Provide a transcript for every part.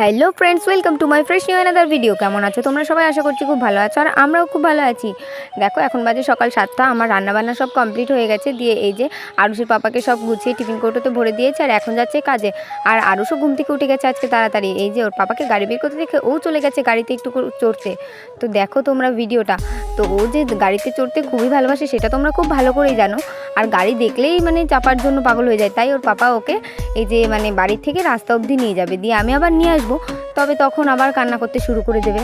Hello friends welcome to my fresh new another video কেমন আছো? তোমরা সবাই আশা করছি খুব ভালো আছো, আর আমরাও খুব ভালো আছি। দেখো, এখন বাজে সকাল সাতটা, আমার রান্নাবান্না সব কমপ্লিট হয়ে গেছে। দিয়ে এই যে আরুষের পাপাকে সব গুছিয়ে টিফিন কৌটোতে ভরে দিয়েছে, আর এখন যাচ্ছে কাজে। আর আরুষও ঘুম থেকে উঠে গেছে আজকে তাড়াতাড়ি। এই যে ওর পাপাকে গাড়ি বের করতে দেখে ও চলে গেছে গাড়িতে একটু চড়তে। তো দেখো তোমরা ভিডিওটা তো ও যে গাড়িতে চড়তে খুবই ভালোবাসে, সেটা তোমরা খুব ভালো করেই জানো। আর গাড়ি দেখলেই মানে চাপার জন্য পাগল হয়ে যায়। তাই ওর পাপা ওকে এই যে মানে বাড়ির থেকে রাস্তা অবধি নিয়ে যাবে, দিয়ে আমি আবার নিয়ে আসব। তবে তখন আবার কান্না করতে শুরু করে দেবে।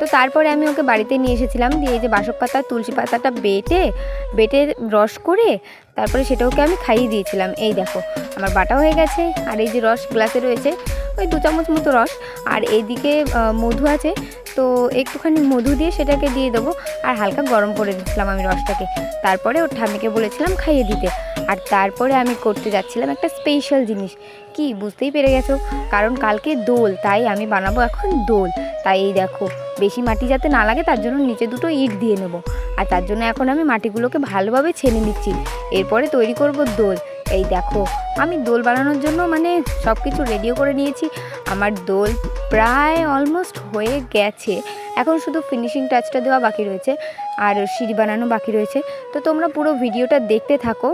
তো তারপরে আমি ওকে বাড়িতে নিয়ে এসেছিলাম, দিয়ে এই যে বাসক পাতা, তুলসী পাতাটা বেটে বেটে রস করে তারপরে সেটা ওকে আমি খাইয়ে দিয়েছিলাম। এই দেখো, আমার বাটা হয়ে গেছে। আর এই যে রস গ্লাসে রয়েছে ওই দু চামচ মতো রস। আর এদিকে মধু আছে। তো একটুখানি মধু দিয়ে সেটাকে দিয়ে দেবো। আর হালকা গরম করে দিচ্ছিলাম আমি রসটাকে। তারপরে ওর ঠামিকে বলেছিলাম খাইয়ে দিতে। আর তারপরে আমি করতে যাচ্ছিলাম একটা স্পেশাল জিনিস। কি, বুঝতেই পেরে গেছো? কারণ কালকে দোল, তাই আমি বানাবো এখন দোল। তাই এই দেখো, বেশি মাটি যাতে না লাগে, তার জন্য নিচে দুটো ইট দিয়ে নেব। আর তার জন্য এখন আমি মাটিগুলোকে ভালোভাবে ছেনে নিচ্ছি। এরপরে তৈরি করব দোল। এই দেখো, আমি দোল বানানোর জন্য মানে সব কিছু রেডিও করে নিয়েছি। আমার দোল প্রায় অলমোস্ট হয়ে গেছে। এখন শুধু ফিনিশিং টাচটা দেওয়া বাকি রয়েছে, আর সিঁড়ি বানানো বাকি রয়েছে। তো তোমরা পুরো ভিডিওটা দেখতে থাকো।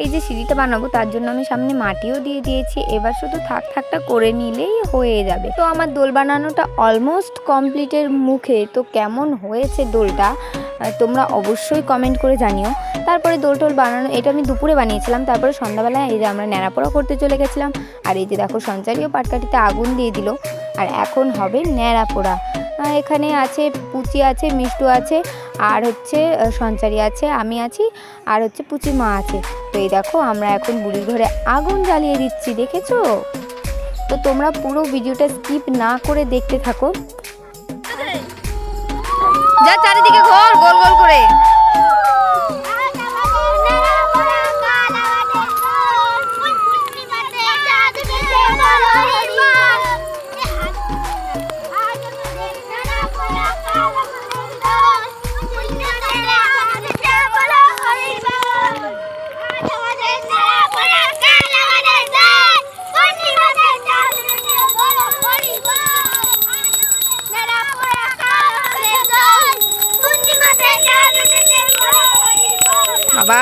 এই যে সিঁড়িটা বানাবো, তার জন্য আমি সামনে মাটিও দিয়ে দিয়েছি। এবার শুধু থাক থাকটা করে নিলেই হয়ে যাবে। তো আমার দোল বানানোটা অলমোস্ট কমপ্লিটের মুখে। তো কেমন হয়েছে দোলটা? তোমরা অবশ্যই কমেন্ট করে জানিও। তারপরে দোল টোল বানানো, এটা আমি দুপুরে বানিয়েছিলাম। তারপরে সন্ধ্যাবেলায় এই যে আমরা ন্যাড়াপোড়া করতে চলে গেছিলাম। আর এই যে দেখো সঞ্চারীও পাটকাঠিতে আগুন দিয়ে দিল। আর এখন হবে ন্যাড়াপোড়া। এখানে আছে পুচি আছে, মিষ্টু আছে, আর হচ্ছে সঞ্চারী আছে, আমি আছি, আর হচ্ছে পুচির মা আছে। তো এই দেখো, আমরা এখন বুড়ির ঘরে আগুন জ্বালিয়ে দিচ্ছি, দেখেছ? তো তোমরা পুরো ভিডিওটা স্কিপ না করে দেখতে থাকো। যা চারিদিকে ঘর, গোল গোল করে। বাবা।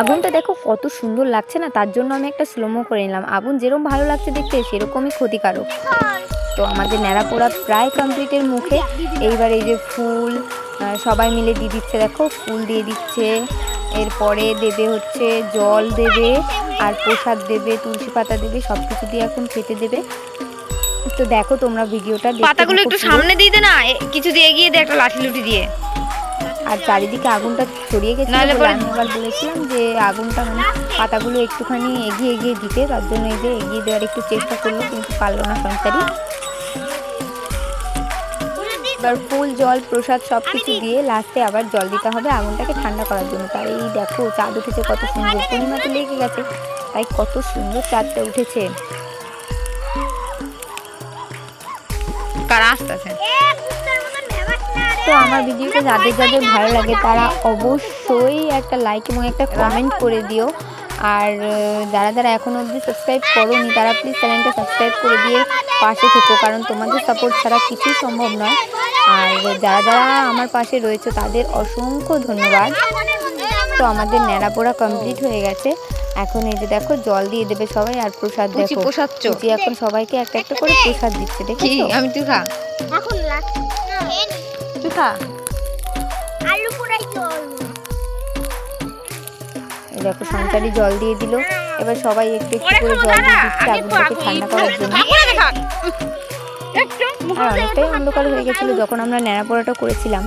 আগুনটা দেখো কত সুন্দর লাগছে না, তার জন্য আমি একটা স্লোমো করে নিলাম। আগুন যেরকম ভালো লাগছে দেখতে, সেরকমই ক্ষতিকারক। তো আমাদের ন্যাড়া পোড়া প্রায় কমপ্লিটের মুখে। এইবার এই যে ফুল সবাই মিলে দিয়ে দিচ্ছে, দেখো, ফুল দিয়ে দিচ্ছে। এরপরে দেবে হচ্ছে জল দেবে আর প্রসাদ দেবে তুলসী পাতা দেবে সব কিছু দিয়ে এখন খেতে দেবে। তো দেখো তোমরা ভিডিওটা পাতাগুলো একটু সামনে দিয়ে না কিছু দিয়ে এগিয়ে দে একটা লাঠি লুটি দিয়ে। আর চারিদিকে আগুনটা ছড়িয়ে গেছে আমি এবার বলেছিলাম যে আগুনটা মানে পাতাগুলো একটুখানি এগিয়ে এগিয়ে দিতে তার জন্য এই যে এগিয়ে দেওয়ার একটু চেষ্টা করল কিন্তু পারল না সংসারী। এবার ফুল জল প্রসাদ সব কিছু দিয়ে লাস্টে আবার জল দিতে হবে। আগুনটাকে ঠান্ডা করার জন্য। তাই এই দেখো চাঁদ উঠেছে কত সুন্দর। পূর্ণিমাতে লেগে গেছে। তাই কত সুন্দর চাঁদটা উঠেছে। তো আমার ভিডিওটা যাদের যাদের ভালো লাগে তারা অবশ্যই একটা লাইক এবং একটা কমেন্ট করে দিও। আর যারা যারা এখনও অবধি সাবস্ক্রাইব করোনি তারা প্লিজ চ্যানেলটা সাবস্ক্রাইব করে দিয়ে পাশে থেকো কারণ তোমাদের সাপোর্ট ছাড়া কিছুই সম্ভব নয়। আর যারা যারা আমার পাশে রয়েছে তাদের অসংখ্য ধন্যবাদ। তো আমাদের ন্যাড়াপোড়া কমপ্লিট হয়ে গেছে। এখন এই যে দেখো জল দিয়ে দেবে সবাই আর প্রসাদ দেখো। প্রসাদ চো। পুচি এখন সবাইকে একটা একটা করে প্রসাদ দিচ্ছে দেখি আমি তুই খা তুই খা আলু জল এই দেখো সঞ্চারী জল দিয়ে দিল। এবার সবাই একটু একটু করে জল দিয়ে দিচ্ছে আগুনটাকে ঠান্ডা করার জন্য। আর অনেকটাই অন্ধকার হয়ে গেছিল যখন আমরা ন্যাড়াপোড়াটা করেছিলাম।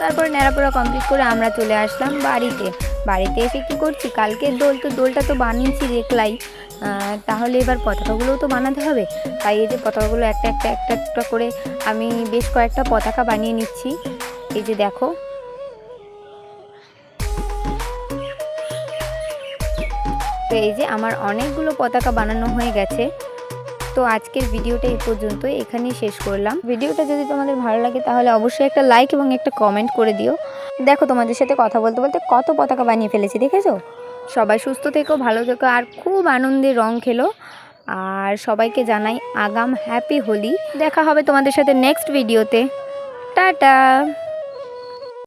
তারপরে ন্যাড়াপোড়া কমপ্লিট করে আমরা চলে আসলাম বাড়িতে। বাড়িতে এসে কি করছি? কালকে দোল তো দোলটা তো বানিয়েছি দেখলাই। তাহলে এবার পতাকাগুলোও তো বানাতে হবে। তাই এই যে পতাকাগুলো একটা একটা একটা একটা করে আমি বেশ কয়েকটা পতাকা বানিয়ে নিচ্ছি। এই যে দেখো তো এই যে আমার অনেকগুলো পতাকা বানানো হয়ে গেছে। তো আজকের ভিডিওটা এই পর্যন্ত এখানেই শেষ করলাম। ভিডিওটা যদি তোমাদের ভালো লাগে তাহলে অবশ্যই একটা লাইক এবং একটা কমেন্ট করে দিও। দেখো তোমাদের সাথে কথা বলতে বলতে কত পতাকা বানিয়ে ফেলেছি, দেখেছ? সবাই সুস্থ থেকো, ভালো থেকো, আর খুব আনন্দে রং খেলো। আর সবাইকে জানাই আগাম হ্যাপি হোলি দেখা হবে তোমাদের সাথে নেক্সট ভিডিওতে টাটা!